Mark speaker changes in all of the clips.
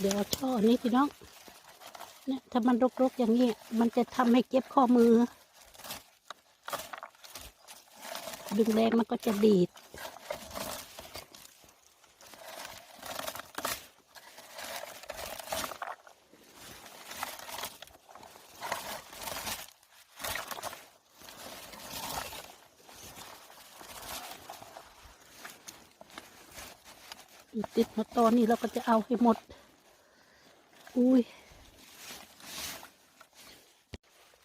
Speaker 1: เดี๋ยวช่อนี้พี่น้องเนี่ยถ้ามันรกๆอย่างนี้ มันจะทำให้เจ็บข้อมือ ดึงแรงมันก็จะดีด ติดมาตอนนี้เราก็จะเอาให้หมด อุ้ย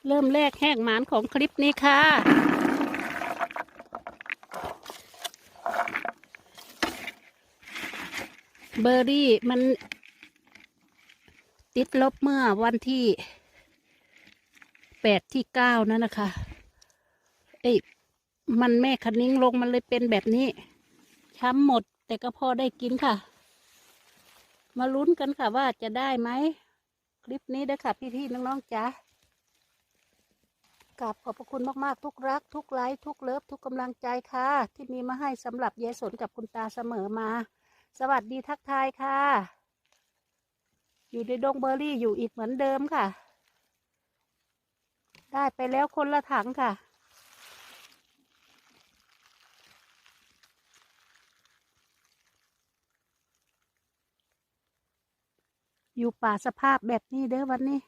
Speaker 1: เริ่มแรกแหกหมานของคลิปนี้ค่ะ เบอร์รี่มัน ติดลบเมื่อวันที่แปดที่เก้านั่นนะคะ เอ้ยมันแม่คันนิ้งลงมันเลยเป็นแบบนี้ ช้ำหมดแต่ก็พอได้กินค่ะ มาลุ้นกันค่ะว่าจะได้ไหม คลิปนี้เด้ค่ะพี่ๆน้องๆจ้ากราบขอบพระคุณมากๆ ทุกรัก ทุกไลค์ทุกเลิฟทุกกำลังใจค่ะ ที่มีมาให้สำหรับยายสนกับคุณตาเสมอมา สวัสดีทักทายค่ะ อยู่ในดงเบอร์รี่อยู่อีกเหมือนเดิมค่ะ ได้ไปแล้วคนละถังค่ะ อยู่ป่าสภาพแบบนี้เด้อวันนี้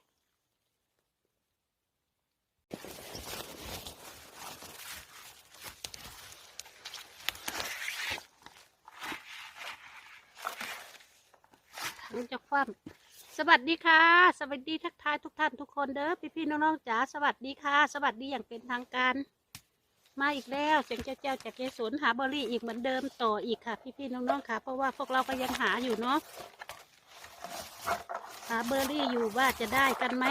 Speaker 1: ถังจะคว่ำสวัสดีค่ะ สวัสดีทักทายทุกท่านทุกคนเด้อพี่พี่ๆน้องๆจ๋าสวัสดีค่ะ สวัสดีอย่างเป็นทางการ มาอีกแล้วเสียงเจ้าเจ้าจากเยสนหาเบอรี่อีกเหมือนเดิมต่ออีกค่ะ พี่พี่ๆน้องๆค่ะ เพราะว่าพวกเราก็ยังหาอยู่เนาะ หาเบอร์รี่อยู่ว่าจะได้กันไหม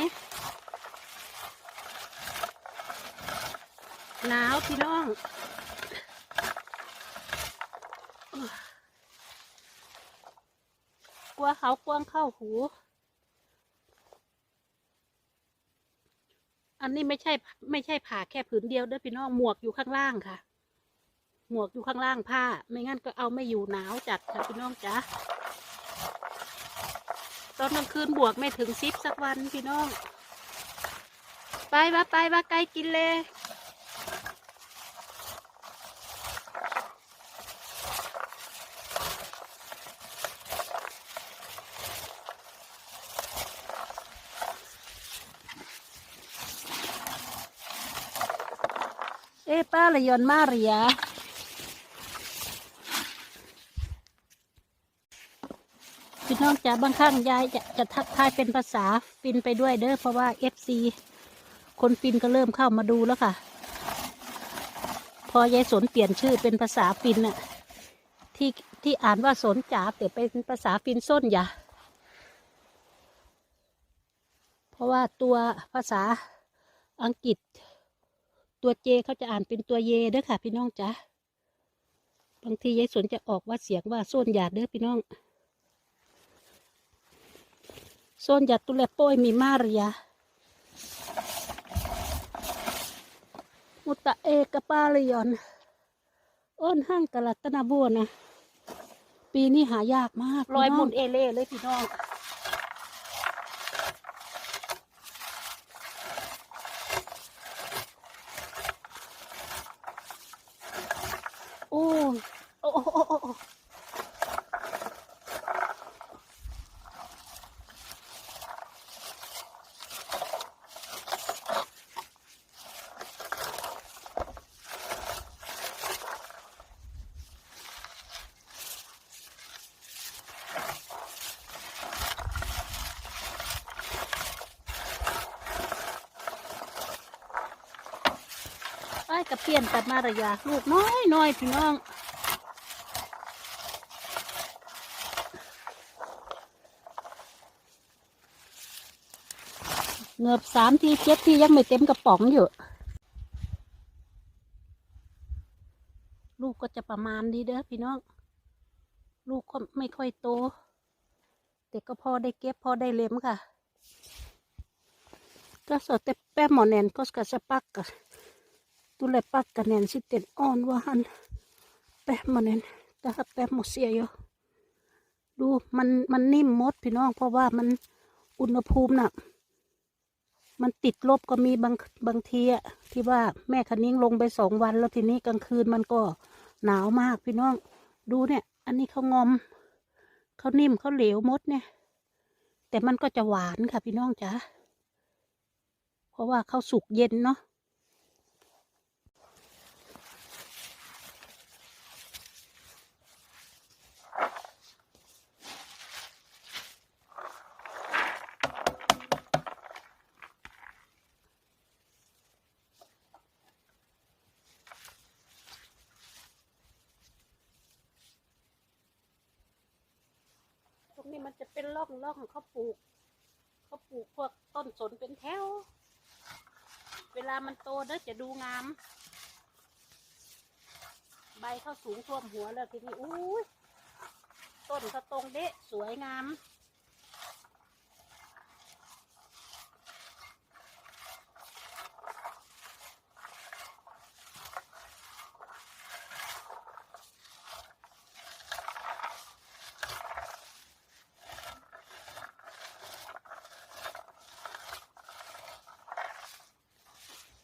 Speaker 1: หนาวพี่น้อง กลัวเขากวงเข้าหู อันนี้ไม่ใช่ไม่ใช่ผ่าแค่ผืนเดียวเด้อพี่น้องหมวกอยู่ข้างล่างค่ะ หมวกอยู่ข้างล่างผ้า ไม่งั้นก็เอาไม่อยู่หนาวจัดค่ะพี่น้องจ๋า อนกลางคืนบวกไม่ถึงซิปสักวันพี่น้อง ไปวะไปวะไกลกินเลยเอ้ป้าละยอนมาเรีย พี่น้องจ๋าบางครั้งยายจะจะทักทายเป็นภาษาฟินไปด้วยเด้อเพราะว่าเอฟซีคนฟินก็เริ่มเข้ามาดูแล้วค่ะ พอยายสนเปลี่ยนชื่อเป็นภาษาฟินน่ะที่ที่อ่านว่าสนจ๋าแต่เป็นภาษาฟินส้นอย่าเพราะว่าตัวภาษาอังกฤษ ตัวเจเขาจะอ่านเป็นตัวเยเด้อค่ะ พี่น้องจ๋าบางทียายสนจะออกว่าเสียงว่าส้นหยาเด้อพี่น้อง Sonja tulee poimimarja. Mutta eikä paljon. On hankala tänä vuonna. ปีนี้หายากมาก
Speaker 2: รอย
Speaker 1: พี่
Speaker 2: ห
Speaker 1: น้
Speaker 2: มุ
Speaker 1: อง
Speaker 2: นเอเล่เลยพี่น้อง
Speaker 1: โอ้โอ้โอ้โอ้โอ้โอ้ ไอ้กระเพียนตัดมาระยะลูกน้อยน้อยพี่น้องเงือบสามทีเจ็ดที่ยังไม่เต็มกระป๋องอยู่ ลูกก็จะประมาณนี้เด้อพี่น้อง ลูกก็ไม่ค่อยโต แต่ก็พอได้เก็บพอได้เล็มค่ะ ก็สดแต่แป้หมอแนนก็สกัดสปักกะตุปักกัน แนนสิเต็นอ่อนว่าหันแป้หมอแนนแต่ถ้าแป้หมอเสียอยู่ดูมันมันนิ่มมดพี่น้อง เพราะว่ามันอุณหภูมิน่ะ มันติดลบก็มีบางบางทีอะที่ว่าแม่คันนิ้งลงไปสองวันแล้วทีนี้กลางคืนมันก็หนาวมากพี่น้อง ดูเนี่ย อันนี้เขางอมเขานิ่มเขาเหลวมดเนี่ย แต่มันก็จะหวานค่ะพี่น้องจ๋าเพราะว่าเขาสุกเย็นเนาะ ตรงนี้ ล่องล่องเขาปลูกเขาปลูกพวกต้นสนเป็นแถว เวลามันโตเด้อจะดูงาม ใบเขาสูงท่วมหัวแล้วทีนี้อุ้ยต้นเขาตรงเดะสวยงาม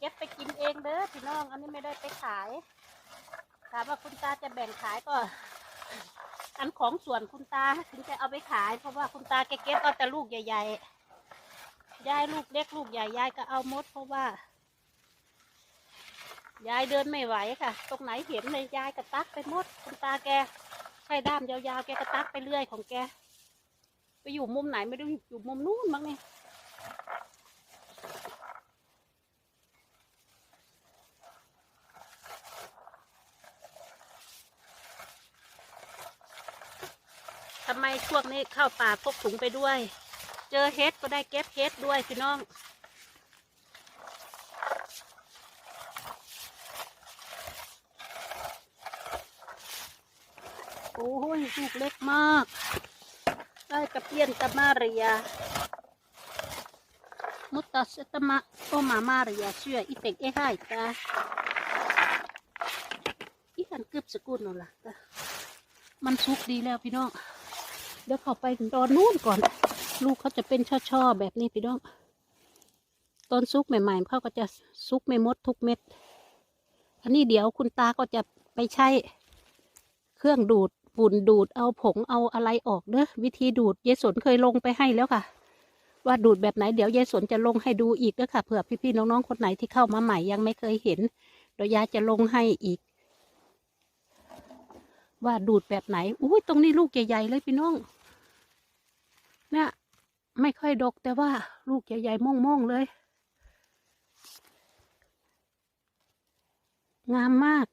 Speaker 1: เก็บไปกิน เด้อพี่น้อง อันนี้ไม่ได้ไปขาย ถามว่าคุณตาจะแบ่งขายก็ อันของส่วนคุณตาถึงจะเอาไปขาย เพราะว่าคุณตาแกเก็บเอาแต่ลูกใหญ่ๆ ยายลูกเล็กลูกใหญ่ยายก็เอาหมด เพราะว่า ยายเดินไม่ไหวค่ะ ตรงไหนเห็นเลยยายก็ตักไปหมด คุณตาแกใช้ด้ามยาวๆ แกก็ตักไปเรื่อยของแก ไปอยู่มุมไหนไม่รู้อยู่มุมนู้นมั้งเนี่ ไมช่วงนี้เข้าป่าพกถุงไปด้วย เจอเฮ็ดก็ได้เก็บเฮ็ดด้วยพี่น้องโอ้ยลูกเล็กมาก ได้กระเปียนตะมาเรีย มุตตะเสตมะโอมามาเรียเชื่ออีเต็กเอ้ให้ตาอีกันกึบสกุลนั่นล่ะตามันสุกดีแล้วพี่น้อง ดี๋ยวเขาไปตอนนู้นก่อน ลูกเขาจะเป็นช่อๆแบบนี้พี่น้องตอนซุกใหม่ๆเขาก็จะซุกไม่หมดทุกเม็ด อันนี้เดี๋ยวคุณตาก็จะไปใช้เครื่องดูดฝุ่นดูดเอาผงเอาอะไรออกเด้อวิธีดูดยายสนเคยลงไปให้แล้วค่ะ ว่าดูดแบบไหนเดี๋ยวยายสนจะลงให้ดูอีกด้อค่ะเผื่อพี่ๆน้องๆคนไหนที่เข้ามาใหม่ยังไม่เคยเห็นเดี๋ยวยายจะลงให้อีก ว่าดูดแบบไหนอุ้ยตรงนี้ลูกใหญ่ๆเลยพี่น้อง เนี่ยไม่ค่อยดกแต่ว่าลูกใหญ่ๆม่งๆเลย งามมาก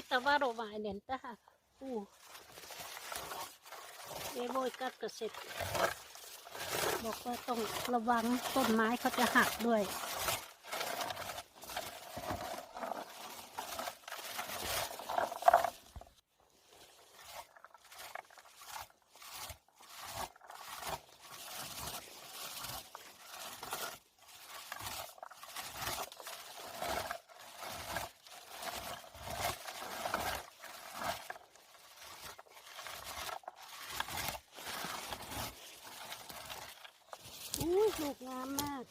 Speaker 1: พิตาวาโรมายเดนตาอู้เอโบยกัดกระเสร็จบอกว่าต้องระวังต้นไม้เขาจะหักด้วย อู้ ลูกงามมาก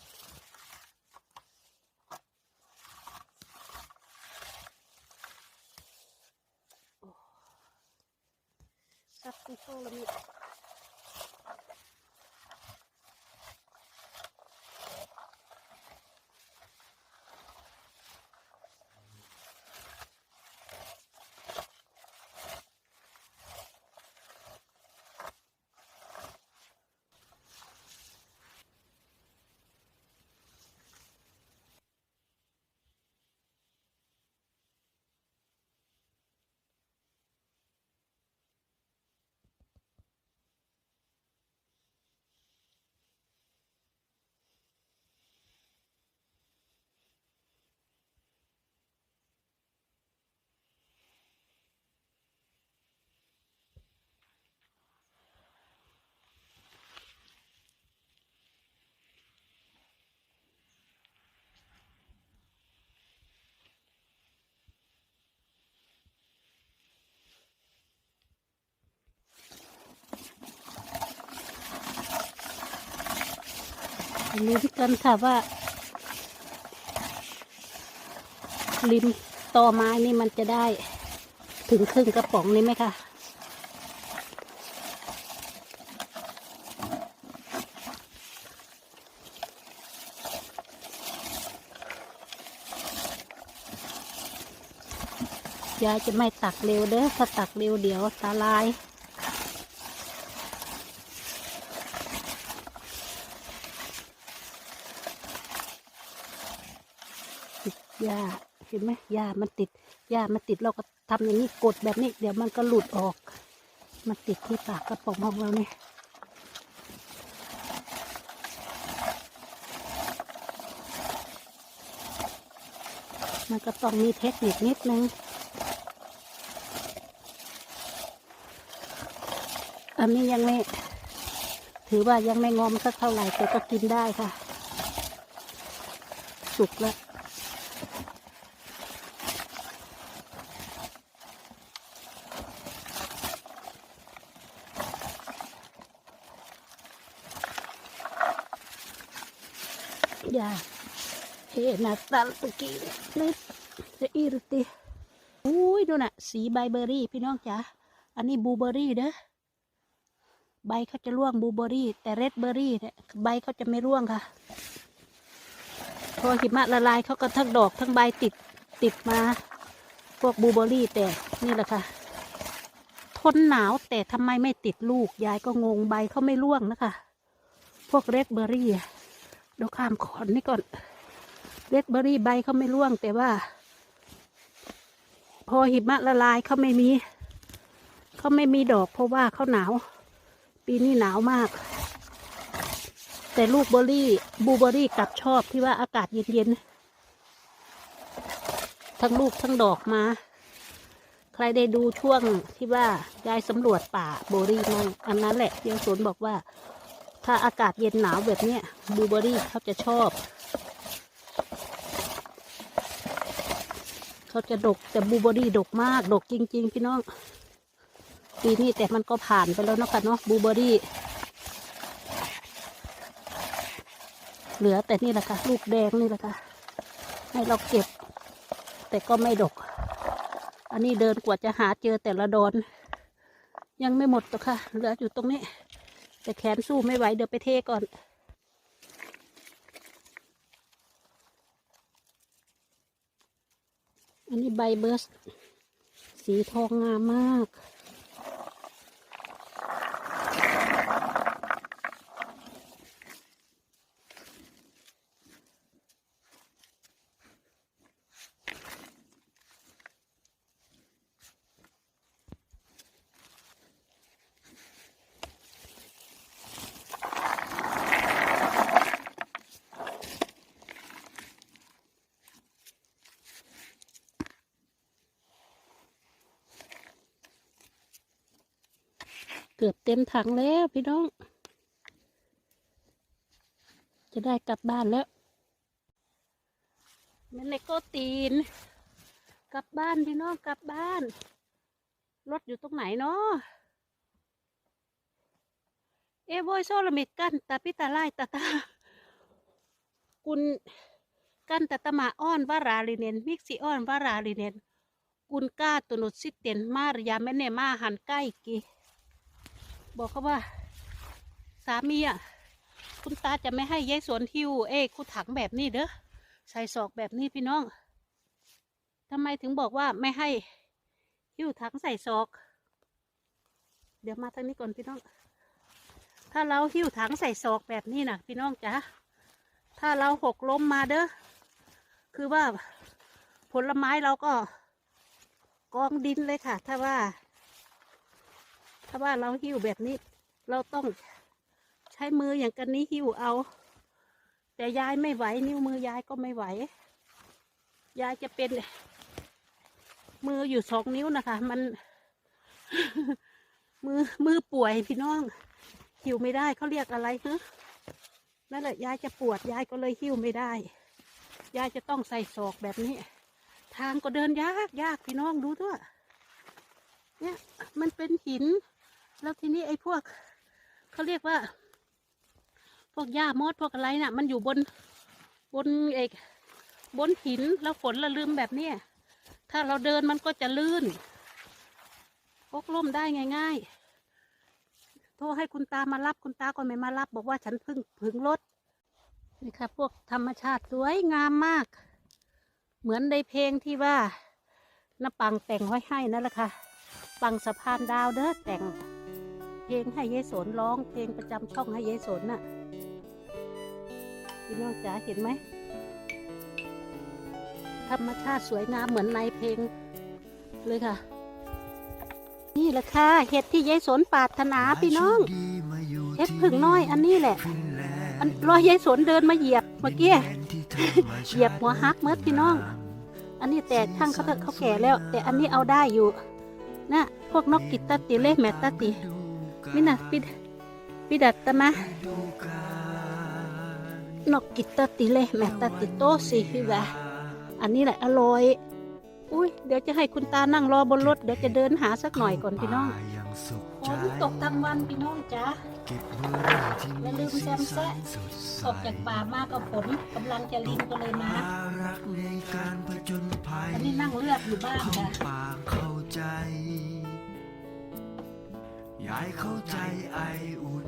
Speaker 1: โอ้ซับกุโซละมิด ลุ้นกันค่ะว่า ริมตอไม้นี่มันจะได้ถึงครึ่งกระป๋องนี้ไหมคะยายจะไม่ตักเร็วเด้อถ้าตักเร็วเดี๋ยวตาลาย ติด หญ้าเห็นไหมหญ้ามันติดหญ้ามันติดเราก็ทำอย่างนี้กดแบบนี้ เดี๋ยวมันก็หลุดออก มันติดที่ปากกระป๋องของเราเนี่ยมันก็ต้องมีเทคนิคนิดนึงอันนี้ยังไม่ ถือว่ายังไม่งอมสักเท่าไหร่แต่ก็กินได้ค่ะ สุกแล้ว Ya, eh, Natal begini. Nih, seirti. อุ้ยดูนะสีใบเบอร์รี่พี่น้องจ๋าอันนี้บูเบอร์รี่เด้อใบเขาจะร่วงบูเบอร์รี่ แต่เรดเบอร์รี่เนี่ยใบเขาจะไม่ร่วงค่ะ พอหิมะละลายเขาก็ทั้งดอกทั้งใบติดติดมา พวกบูเบอร์รี่แต่นี่แหละค่ะ ทนหนาวแต่ทำไมไม่ติดลูกยายก็งงใบเขาไม่ร่วงนะคะ พวกเรดเบอร์รี่อะ เดี๋ยวข้ามขอนนี่ก่อนเรดเบอร์รี่ใบเขาไม่ร่วง แต่ว่า พอหิมะละลายเขาไม่มีเขาไม่มีดอก เพราะว่าเขาหนาว ปีนี้หนาวมาก แต่ลูกเบอร์รี่บลูเบอร์รี่กลับชอบที่ว่าอากาศเย็นๆทั้งลูกทั้งดอกมา ใครได้ดูช่วงที่ว่ายายสำรวจป่าโบอรี่มั่งอันนั้นแหละยายสนบอกว่า ถ้าอากาศเย็นหนาวแบบนี้บลูเบอร์รี่เขาจะชอบ เขาจะดกแต่บลูเบอร์รี่ดกมาก ดกจริง ๆ พี่น้อง ปีนี้แต่มันก็ผ่านไปแล้วนะคะเนาะบลูเบอร์รี่ เหลือแต่นี่แหละค่ะลูกแดงนี่แหละค่ะให้เราเก็บ แต่ก็ไม่ดก อันนี้เดินกว่าจะหาเจอแต่ละดอน ยังไม่หมดตัวค่ะ เหลืออยู่ตรงนี้ แต่แขนสู้ไม่ไหวเดี๋ยวไปเทก่อน อันนี้ใบเบิร์สสีทองงามมาก เกือบเต็มถังแล้วพี่น้อง จะได้กลับบ้านแล้วแม่เล็กก็ตีน กลับบ้านพี่น้องกลับบ้าน รถอยู่ตรงไหนเนาะเอโวยโซลมิดกันตาพิตาไลตาตากุนกันตาตมาอ้อนวาราลิเนนมิกซิอ้อนวาราลิเนนกุนก้าตุนุสิเตียนมารยาแม่เนมาหันใกล้กี บอกเขาว่า สามีอะคุณตาจะไม่ให้ยายสวนหิว เอ้คุณถังแบบนี้เด้อใส่ศอกแบบนี้พี่น้องทำไมถึงบอกว่าไม่ให้หิวถังใส่ศอก เดี๋ยวมาทางนี้ก่อนพี่น้อง ถ้าเราหิวถังใส่ศอกแบบนี้นะพี่น้องจ๋าถ้าเราหกล้มมาเด้อคือว่าผลไม้เราก็กองดินเลยค่ะ ถ้าว่า ถ้าว่าเราหิ้วแบบนี้ เราต้องใช้มืออย่างกันนี้หิ้วเอา แต่ยายไม่ไหว นิ้วมือยายก็ไม่ไหว ยายจะเป็นมืออยู่สองนิ้วนะคะ มัน มือมือป่วยพี่น้อง หิ้วไม่ได้เขาเรียกอะไรฮะนั่นแหละยายจะปวดยายก็เลยหิ้วไม่ได้ ยายจะต้องใส่ศอกแบบนี้ ทางก็เดินยากยากพี่น้องดูด้วยเนี่ย มันเป็นหิน แล้วทีนี้ไอ้พวกเขาเรียกว่า พวกหญ้ามอดพวกอะไรน่ะ มันอยู่บนบนเอกบนหินแล้วฝนละลืมแบบเนี้ยถ้าเราเดินมันก็จะลื่นพกล่มได้ง่าย ๆ โทรให้คุณตามารับคุณตาก็ไม่มารับ บอกว่าฉันพิ่งถึงรถนี่ค่ะพวกธรรมชาติสวยงามมาก เหมือนในเพลงที่ว่าน้าปังแต่งไว้ให้นั่นแหละค่ะ ปังสะพานดาวเด้อแต่ง เพลงให้ยายสนร้องเพลงประจำช่องให้ยายสนน่ะพี่น้องจ๋าเห็นไหมธรรมชาติสวยงามเหมือนในเพลงเลยค่ะ นี่แหละค่ะเห็ดที่ยายสนปรารถนาพี่น้องเห็ดผึ่งน้อยอันนี้แหละ อันรอยยายสนเดินมาเหยียบเมื่อกี้เหยียบหัวฮักเมื่อพี่น้อง อันนี้แต่ช่างเขาเถอะเขาแก่แล้ว แต่อันนี้เอาได้อยู่นะพวกนกกิตตติเล่แมตตติ มินะปิดปิดัตตะมะนกกิตตติเล่แมตตติโตสิพี่แวะอันนี้แหละอร่อยอุ้ยเดี๋ยวจะให้คุณตานั่งรอบนรถเดี๋ยวจะเดินหาสักหน่อยก่อนพี่น้องฝนตกทั้งวันพี่น้องจ้าอย่าลืมแซมแซะออกจากป่ามากับฝนกำลังจะลินก็เลยมา
Speaker 2: รักในการผจญภัย
Speaker 1: อันนี้นั่งเลือกอยู่บ้าน
Speaker 2: เข้า
Speaker 1: ค่ะ
Speaker 2: ยายเข้าใจไออุ่น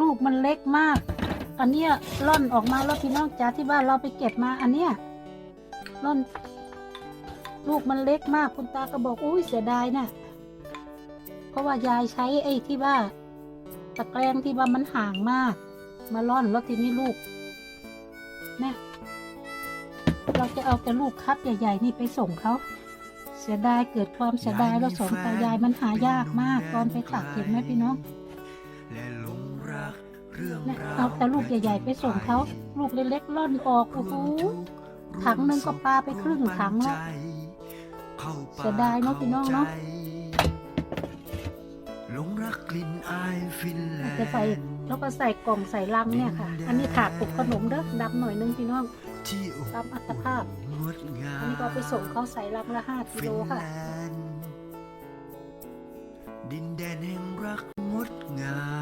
Speaker 1: ลูกมันเล็กมาก อันเนี้ยร่อนออกมาแล้วพี่น้องจ๋าที่บ้านเราไปเก็บมาอันเนี้ยร่อน ลูกมันเล็กมากคุณตาก็บอกอุ้ยเสียดายน่ะ เพราะว่ายายใช้ไอ้ที่ว่าตะแกรงที่ว่ามันห่างมาก มาร่อนแล้วทีนี้ลูกเนี่ยเราจะเอาแต่ลูกคัดใหญ่ๆนี่ไปส่งเขา เสียดายเกิดความเสียดายแล้วสองตายายมันหายากมากตอนไปตักเห็นไหมพี่น้อง
Speaker 2: และหลงรักเรื่อง
Speaker 1: เนี่ย
Speaker 2: ราว
Speaker 1: เอาแต่ลูกใหญ่ๆไปส่งเขาลูกเล็กๆล่อนออกโอ้โหถังหนึ่งก็ปาไปครึ่งถังแล้ว
Speaker 2: เข้าปก
Speaker 1: เสียดายเนอะพี่น้องเนอะ
Speaker 2: ข้ใจหลงรักกลิ่นอายฟินแลนด์
Speaker 1: จะใส่แล้วก็ใส่กล่องใส่ลังเนี่ยค่ะ อันนี้ถาดปลุกขนมเด้อดำหน่อยนึงพี่น้อง
Speaker 2: ที่อบ
Speaker 1: ตามอัตภาพ
Speaker 2: งดงา
Speaker 1: อัน
Speaker 2: ม
Speaker 1: นี้ก็เอาไปส่งเขาใส่ลังละห้ากิ
Speaker 2: ฟิ
Speaker 1: โล
Speaker 2: น
Speaker 1: ค่ะ
Speaker 2: แลนด์ดินแดนแห่งรักงดงาม